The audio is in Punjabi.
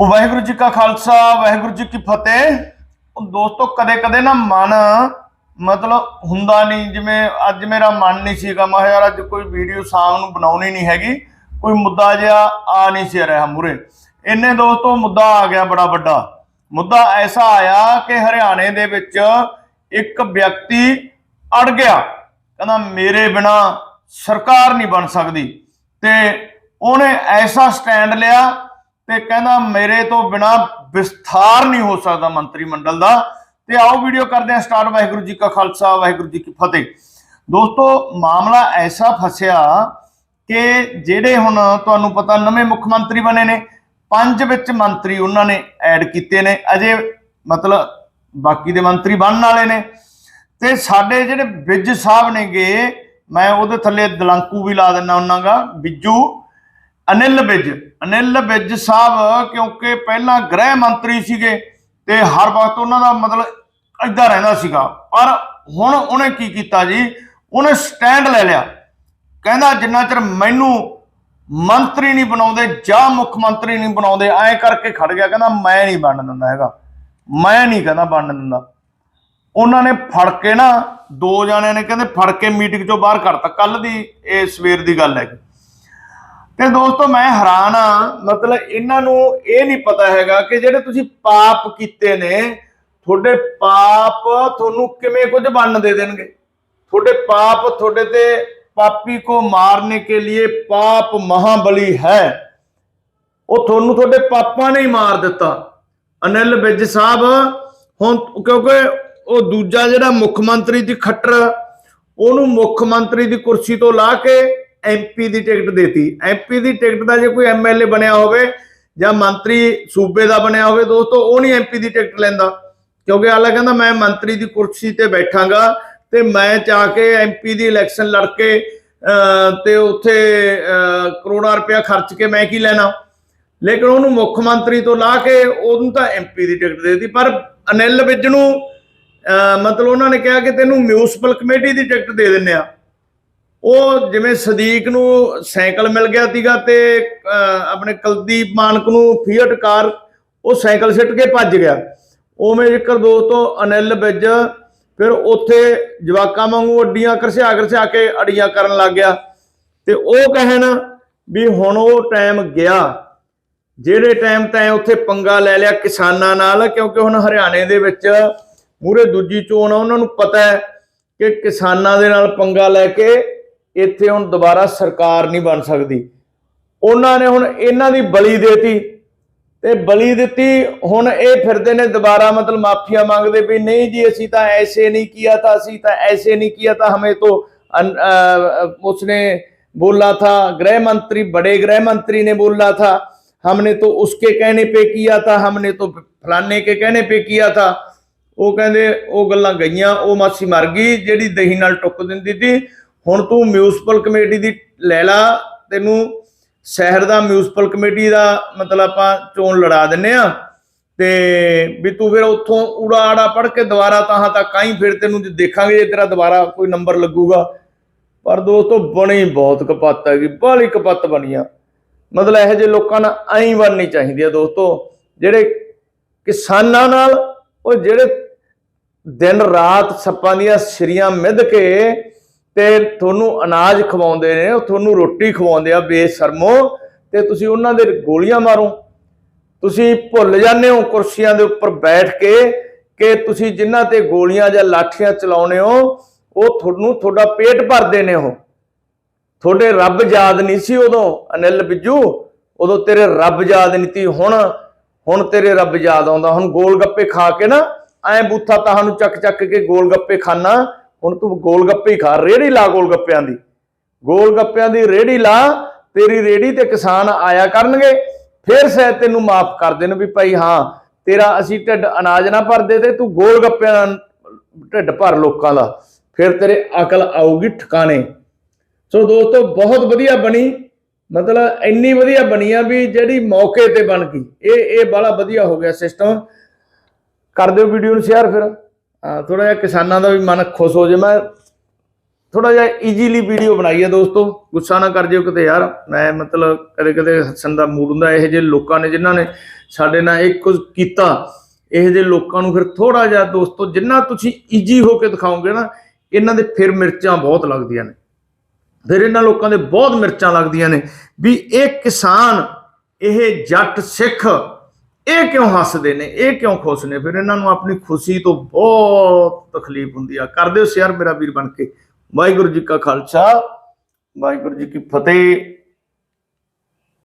ਉਹ ਵਾਹਿਗੁਰੂ ਜੀ ਕਾ ਖਾਲਸਾ, ਵਾਹਿਗੁਰੂ ਜੀ ਕੀ ਫਤਿਹ। ਉਹ ਦੋਸਤੋ ਕਦੇ ਕਦੇ ਨਾ ਮਨ ਮਤਲਬ ਹੁੰਦਾ ਨਹੀਂ। ਜਿਵੇਂ ਅੱਜ ਮੇਰਾ ਮਨ ਨਹੀਂ ਸੀਗਾ, ਮੈਂ ਕਿਹਾ ਯਾਰ ਅੱਜ ਕੋਈ ਵੀਡੀਓ ਸ਼ਾਮ ਨੂੰ ਬਣਾਉਣੀ ਨਹੀਂ ਹੈਗੀ। ਕੋਈ ਮੁੱਦਾ ਜਿਹਾ ਆ ਨਹੀਂ ਸੀ ਰਿਹਾ ਮੂਰੇ ਇੰਨੇ ਦੋਸਤੋ, ਮੁੱਦਾ ਆ ਗਿਆ ਬੜਾ ਵੱਡਾ। ਮੁੱਦਾ ਐਸਾ ਆਇਆ ਕਿ ਹਰਿਆਣੇ ਦੇ ਵਿੱਚ ਇੱਕ ਵਿਅਕਤੀ ਅੜ ਗਿਆ। ਕਹਿੰਦਾ, ਮੇਰੇ ਬਿਨਾ ਸਰਕਾਰ ਨਹੀਂ ਬਣ ਸਕਦੀ। ਤੇ ਉਹਨੇ ਐਸਾ ਸਟੈਂਡ ਲਿਆ ਤੇ ਕਹਿੰਦਾ ਮੇਰੇ ਤੋਂ ਬਿਨਾ ਵਿਸਥਾਰ ਨਹੀਂ ਹੋ ਸਕਦਾ ਮੰਤਰੀ ਮੰਡਲ ਦਾ। ਤੇ ਆਓ ਵੀਡੀਓ ਕਰਦੇ ਹਾਂ ਸਟਾਰਟ। ਵਾਹਿਗੁਰੂ ਜੀ ਕਾ ਖਾਲਸਾ, ਵਾਹਿਗੁਰੂ ਜੀ ਕੀ ਫਤਿਹ। ਦੋਸਤੋ, ਮਾਮਲਾ ਐਸਾ ਫਸਿਆ ਕਿ ਜਿਹੜੇ ਹੁਣ ਤੁਹਾਨੂੰ ਪਤਾ ਨਵੇਂ ਮੁੱਖ ਮੰਤਰੀ ਬਣੇ ਨੇ, ਪੰਜ ਵਿੱਚ ਮੰਤਰੀ ਉਹਨਾਂ ਨੇ ਐਡ ਕੀਤੇ ਨੇ। ਅਜੇ ਮਤਲਬ ਬਾਕੀ ਦੇ ਮੰਤਰੀ ਬਣਨ ਵਾਲੇ ਨੇ। ਤੇ ਸਾਡੇ ਜਿਹੜੇ ਬਿੱਜ ਸਾਹਿਬ ਨੇਗੇ, ਮੈਂ ਉਹਦੇ ਥੱਲੇ ਦਲੰਕੂ ਵੀ ਲਾ ਦਿੰਦਾ ਹੁੰਨਾਗਾ ਬਿੱਜੂ ਅਨਿਲ ਬਿੱਜ। ਅਨਿਲ ਬਿੱਜ ਸਾਹਿਬ, ਕਿਉਂਕਿ ਪਹਿਲਾਂ ਗ੍ਰਹਿ ਮੰਤਰੀ ਸੀਗੇ ਤੇ ਹਰ ਵਕਤ ਉਹਨਾਂ ਦਾ ਮਤਲਬ ਏਦਾਂ ਰਹਿੰਦਾ ਸੀਗਾ। ਪਰ ਹੁਣ ਉਹਨੇ ਕੀ ਕੀਤਾ ਜੀ? ਉਹਨੇ ਸਟੈਂਡ ਲੈ ਲਿਆ। ਕਹਿੰਦਾ ਜਿੰਨਾ ਚਿਰ ਮੈਨੂੰ ਮੰਤਰੀ ਨਹੀਂ ਬਣਾਉਂਦੇ, ਜਾਂ ਮੁੱਖ ਮੰਤਰੀ ਨਹੀਂ ਬਣਾਉਂਦੇ, ਐਂ ਕਰਕੇ ਖੜ ਗਿਆ। ਕਹਿੰਦਾ ਮੈਂ ਨਹੀਂ ਬਣਨ ਦਿੰਦਾ ਹੈਗਾ। ਮੈਂ ਨਹੀਂ ਕਹਿੰਦਾ ਬਣਨ ਦਿੰਦਾ। ਉਹਨਾਂ ਨੇ ਫੜ ਕੇ ਨਾ, ਦੋ ਜਣਿਆਂ ਨੇ ਕਹਿੰਦੇ ਫੜ ਕੇ ਮੀਟਿੰਗ ਚੋਂ ਬਾਹਰ ਕਰਤਾ ਕੱਲ ਦੀ ਇਹ ਸਵੇਰ ਦੀ ਗੱਲ ਹੈ ਤੇ ਦੋਸਤੋ ਮੈਂ ਹੈਰਾਨ ਆ, ਮਤਲਬ ਇਹਨਾਂ ਨੂੰ ਇਹ ਨਹੀਂ ਪਤਾ ਹੈਗਾ ਕਿ ਜਿਹੜੇ ਤੁਸੀਂ ਪਾਪ ਕੀਤੇ ਨੇ, ਤੁਹਾਡੇ ਪਾਪ ਤੁਹਾਨੂੰ ਕਿਵੇਂ ਕੁਝ ਬੰਨ ਦੇ ਦੇਣਗੇ? ਤੁਹਾਡੇ ਪਾਪ ਤੁਹਾਡੇ ਤੇ ਪਾਪੀ ਕੋ ਮਾਰਨੇ ਕੇ लिए ਪਾਪ ਮਹਾਬਲੀ ਹੈ। ਉਹ ਤੁਹਾਨੂੰ ਤੁਹਾਡੇ ਪਾਪਾਂ ਨੇ ਹੀ ਮਾਰ ਦਿੱਤਾ। ਅਨਿਲ ਵਿਜ ਸਾਹਿਬ, ਹੁਣ ਕਿਉਂਕਿ ਉਹ ਦੂਜਾ ਜਿਹੜਾ ਮੁੱਖ ਮੰਤਰੀ ਦੀ ਖੱਟਰ, ਉਹਨੂੰ ਮੁੱਖ ਮੰਤਰੀ ਦੀ ਕੁਰਸੀ ਤੋਂ ਲਾ ਕੇ ਐਮਪੀ ਦੀ ਟਿਕਟ ਦੇਤੀ। ਐਮਪੀ ਦੀ ਟਿਕਟ ਦਾ ਜੇ ਕੋਈ ਐਮਐਲਏ ਬਣਿਆ ਹੋਵੇ ਜਾਂ ਮੰਤਰੀ ਸੂਬੇ ਦਾ ਬਣਿਆ ਹੋਵੇ ਦੋਸਤੋ ਉਹ ਨਹੀਂ ਐਮਪੀ ਦੀ ਟਿਕਟ ਲੈਂਦਾ। ਕਿਉਂਕਿ ਆਲਾ ਕਹਿੰਦਾ ਮੈਂ ਮੰਤਰੀ ਦੀ ਕੁਰਸੀ ਤੇ ਬੈਠਾਂਗਾ ਤੇ ਮੈਂ ਜਾ ਕੇ ਐਮਪੀ ਦੀ ਇਲੈਕਸ਼ਨ ਲੜ ਕੇ ਅਹ, ਤੇ ਉੱਥੇ ਕਰੋੜਾਂ ਰੁਪਇਆ ਖਰਚ ਕੇ ਮੈਂ ਕੀ ਲੈਣਾ? ਲੇਕਿਨ ਉਹਨੂੰ ਮੁੱਖ ਮੰਤਰੀ ਤੋਂ ਲਾ ਕੇ ਉਹਨੂੰ ਤਾਂ ਐਮਪੀ ਦੀ ਟਿਕਟ ਦੇ ਦਿੱਤੀ। ਪਰ ਅਨਿਲ ਵਿਜ ਨੂੰ ਮਤਲਬ ਉਹਨਾਂ ਨੇ ਕਿਹਾ ਕਿ ਤੈਨੂੰ ਮਿਊਨਿਸਪਲ ਕਮੇਟੀ ਦੀ ਟਿਕਟ ਦੇ ਦਿੰਨੇ ਆ। ਉਹ ਜਿਵੇਂ ਸਦੀਕ ਨੂੰ ਸਾਈਕਲ ਮਿਲ ਗਿਆ ਸੀਗਾ ਤੇ ਆਪਣੇ ਕੁਲਦੀਪ ਮਾਨਕ ਨੂੰ ਫੀਅਟ ਕਾਰ ਉਹ ਸਾਈਕਲ ਸਿੱਟ ਕੇ ਭੱਜ ਗਿਆ। ਉਵੇਂ ਜੇਕਰ ਦੋਸਤੋ ਅਨਿਲ ਵਿੱਚ ਫਿਰ ਉੱਥੇ ਜਵਾਕਾਂ ਵਾਂਗੂ ਅੱਡੀਆਂ ਕਰਸਿਆ ਕਰਸਿਆ ਕੇ ਅੜੀਆਂ ਕਰਨ ਲੱਗ ਗਿਆ। ਤੇ ਉਹ ਕਹਿਣ ਵੀ ਹੁਣ ਉਹ ਟਾਈਮ ਗਿਆ। ਜਿਹੜੇ ਟਾਈਮ ਤੈਂ ਉੱਥੇ ਪੰਗਾ ਲੈ ਲਿਆ ਕਿਸਾਨਾਂ ਨਾਲ, ਕਿਉਂਕਿ ਹੁਣ ਹਰਿਆਣੇ ਦੇ ਵਿੱਚ ਮੂਰੇ ਦੂਜੀ ਚੋਣ ਆ, ਉਹਨਾਂ ਨੂੰ ਪਤਾ ਹੈ ਕਿ ਕਿਸਾਨਾਂ ਦੇ ਨਾਲ ਪੰਗਾ ਲੈ ਕੇ ਇੱਥੇ ਹੁਣ ਦੁਬਾਰਾ ਸਰਕਾਰ ਨਹੀਂ ਬਣ ਸਕਦੀ ਉਹਨਾਂ ਨੇ ਹੁਣ ਇਹਨਾਂ ਦੀ ਬਲੀ ਦੇਤੀ ਤੇ ਬਲੀ ਦਿੱਤੀ ਹੁਣ ਇਹ ਫਿਰਦੇ ਨੇ ਦੁਬਾਰਾ ਮਤਲਬ ਮਾਫੀਆ ਮੰਗਦੇ ਵੀ ਨਹੀਂ ਜੀ ਅਸੀਂ ਤਾਂ ਐਸੇ ਨਹੀਂ ਕੀਤਾ ਤਾਂ ਅਸੀਂ ਤਾਂ ਐਸੇ ਨਹੀਂ ਕੀਤਾ ਤਾਂ ਹਮੇ तो अन- अ, उसने बोला था गृह मंत्री बड़े गृह मंत्री ने बोला था हमने तो उसके कहने पे किया था हमने तो फलाने के कहने पे किया था ਉਹ ਕਹਿੰਦੇ ਉਹ ਗੱਲਾਂ ਗਈਆਂ ਉਹ ਮਾਸੀ ਮਰ ਗਈ ਜਿਹੜੀ ਦਹੀਂ ਨਾਲ ਟੁੱਕ ਦਿੰਦੀ ਸੀ ਹੁਣ ਤੂੰ ਮਿਊਨਿਸਪਲ ਕਮੇਟੀ ਦੀ ਲੈ ਲਾ, ਤੈਨੂੰ ਸ਼ਹਿਰ ਦਾ ਮਿਊਨਿਸਪਲ ਕਮੇਟੀ ਦਾ ਮਤਲਬ ਆਪਾਂ ਚੋਣ ਲੜਾ ਦਿੰਨੇ ਆ। ਤੇ ਵੀ ਤੂੰ ਫਿਰ ਉੱਥੋਂ ਊੜਾ ਆੜਾ ਪੜ ਕੇ ਦੁਬਾਰਾ ਤਾਂ ਤੱਕ ਆਈ ਫਿਰ ਤੈਨੂੰ ਜੇ ਦੇਖਾਂਗੇ ਜੇ ਤੇਰਾ ਦੁਬਾਰਾ ਕੋਈ ਨੰਬਰ ਲੱਗੂਗਾ। ਪਰ ਦੋਸਤੋ ਬਣੀ ਬਹੁਤ ਕਪੱਤ ਹੈਗੀ, ਬਾਹਲੀ ਕਪੱਤ ਬਣੀਆਂ ਮਤਲਬ ਇਹੋ ਜਿਹੇ ਲੋਕਾਂ ਨਾਲ ਐਂ ਬਣਨੀ ਚਾਹੀਦੀ ਹੈ ਦੋਸਤੋ, ਜਿਹੜੇ ਕਿਸਾਨਾਂ ਨਾਲ, ਉਹ ਜਿਹੜੇ ਦਿਨ ਰਾਤ ਸੱਪਾਂ ਦੀਆਂ ਸਿਰੀਆਂ ਮਿੱਧ ਕੇ ਤੇ ਤੁਹਾਨੂੰ ਅਨਾਜ ਖਵਾਉਂਦੇ ਨੇ, ਉਹ ਤੁਹਾਨੂੰ ਰੋਟੀ ਖਵਾਉਂਦੇ ਆ ਬੇਸ਼ਰਮੋ, ਤੇ ਤੁਸੀਂ ਉਹਨਾਂ ਦੇ ਗੋਲੀਆਂ ਮਾਰੋ। ਤੁਸੀਂ ਭੁੱਲ ਜਾਂਦੇ ਹੋ ਕੁਰਸੀਆਂ ਦੇ ਉੱਪਰ ਬੈਠ ਕੇ ਕਿ ਤੁਸੀਂ ਜਿਨ੍ਹਾਂ ਤੇ ਗੋਲੀਆਂ ਜਾਂ ਲਾਠੀਆਂ ਚਲਾਉਨੇ ਹੋ, ਉਹ ਤੁਹਾਨੂੰ ਤੁਹਾਡਾ ਪੇਟ ਭਰਦੇ ਨੇ ਉਹ। ਤੁਹਾਡੇ ਰੱਬ ਯਾਦ ਨਹੀਂ ਸੀ ਉਦੋਂ, ਅਨਿਲ ਬਿੱਜੂ, ਉਦੋਂ ਤੇਰੇ ਰੱਬ ਯਾਦ ਨਹੀਂ ਤੀ ਹੁਣ ਹੁਣ ਤੇਰੇ ਰੱਬ ਯਾਦ ਆਉਂਦਾ। ਹੁਣ ਗੋਲ ਗੱਪੇ ਖਾ ਕੇ ਨਾ, ਐ ਬੂਥਾ ਤਾਂ ਨੂੰ ਚੱਕ ਚੱਕ ਕੇ ਗੋਲ ਗੱਪੇ ਖਾਣਾ ਹੁਣ ਤੂੰ ਗੋਲ ਗੱਪੇ ਖਾ ਰੇੜੀ ਲਾ ਗੋਲ ਗੱਪਿਆਂ ਦੀ। ਗੋਲ ਗੱਪਿਆਂ ਦੀ ਰੇੜੀ ਲਾ, ਤੇਰੀ ਰੇੜੀ ਤੇ ਕਿਸਾਨ ਆਇਆ ਕਰਨਗੇ, ਫਿਰ ਸ਼ਾਇਦ ਤੈਨੂੰ ਮਾਫ ਕਰ ਦੇਣ ਵੀ ਭਾਈ ਹਾਂ, ਤੇਰਾ ਅਸੀਂ ਢਿੱਡ ਅਨਾਜ ਨਾ ਭਰਦੇ ਤੇ ਤੂੰ ਗੋਲ ਗੱਪਿਆਂ ਨਾਲ ਢਿੱਡ ਭਰ ਲੋਕਾਂ ਦਾ, ਫਿਰ ਤੇਰੇ ਅਕਲ ਆਊਗੀ ਠਿਕਾਣੇ। ਸੋ ਦੋਸਤੋ, ਬਹੁਤ ਵਧੀਆ ਬਣੀ, ਮਤਲਬ ਇੰਨੀ ਵਧੀਆ ਬਣੀ ਆ ਵੀ ਜਿਹੜੀ ਮੌਕੇ ਤੇ ਬਣ ਗਈ। ਇਹ ਇਹ ਬੜਾ ਵਧੀਆ ਹੋ ਗਿਆ ਸਿਸਟਮ ਕਰ ਦਿਓ ਵੀਡੀਓ ਨੂੰ ਸ਼ੇਅਰ ਫਿਰ। ਥੋੜਾ ਜਿਹਾ ਕਿਸਾਨਾਂ ਦਾ ਵੀ ਮਨ ਖੁਸ਼ ਹੋ ਜੇ ਮੈਂ ਥੋੜਾ ਜਿਹਾ ਈਜ਼ੀਲੀ ਵੀਡੀਓ ਬਣਾਈ ਹੈ ਦੋਸਤੋ। ਗੁੱਸਾ ਨਾ ਕਰ ਜਿਓ ਕਿਤੇ ਯਾਰ। ਮੈਂ ਮਤਲਬ ਕਦੇ ਕਦੇ ਹੱਸਣ ਦਾ ਮੂਡ ਹੁੰਦਾ। ਇਹੋ ਜਿਹੇ ਲੋਕਾਂ ਨੇ ਜਿਨ੍ਹਾਂ ਨੇ ਸਾਡੇ ਨਾਲ ਇਹ ਕੁਝ ਕੀਤਾ, ਇਹੋ ਜਿਹੇ ਲੋਕਾਂ ਨੂੰ ਫਿਰ ਥੋੜਾ ਜਿਹਾ ਦੋਸਤੋ, ਜਿੰਨਾ ਤੁਸੀਂ ਈਜੀ ਹੋ ਕੇ ਦਿਖਾਓਗੇ ਨਾ, ਇਹਨਾਂ ਦੇ ਫਿਰ ਮਿਰਚਾਂ ਬਹੁਤ ਲੱਗਦੀਆਂ ਨੇ। ਫਿਰ ਇਹਨਾਂ ਲੋਕਾਂ ਦੇ ਬਹੁਤ ਮਿਰਚਾਂ ਲੱਗਦੀਆਂ ਨੇ ਵੀ ਇਹ ਕਿਸਾਨ, ਇਹ ਜੱਟ ਸਿੱਖ ਇਹ ਕਿਉਂ ਹੱਸਦੇ ਨੇ? ਇਹ ਕਿਉਂ ਖੁਸ਼ ਨੇ? ਫਿਰ ਇਹਨਾਂ ਨੂੰ ਆਪਣੀ ਖੁਸ਼ੀ ਤੋਂ ਬਹੁਤ ਤਕਲੀਫ ਹੁੰਦੀ ਆ। ਕਰ ਦਿਓ ਸ਼ੇਅਰ ਮੇਰਾ ਵੀਰ ਬਣ ਕੇ। ਵਾਹਿਗੁਰੂ ਜੀ ਕਾ ਖਾਲਸਾ, ਵਾਹਿਗੁਰੂ ਜੀ ਕੀ ਫਤਿਹ।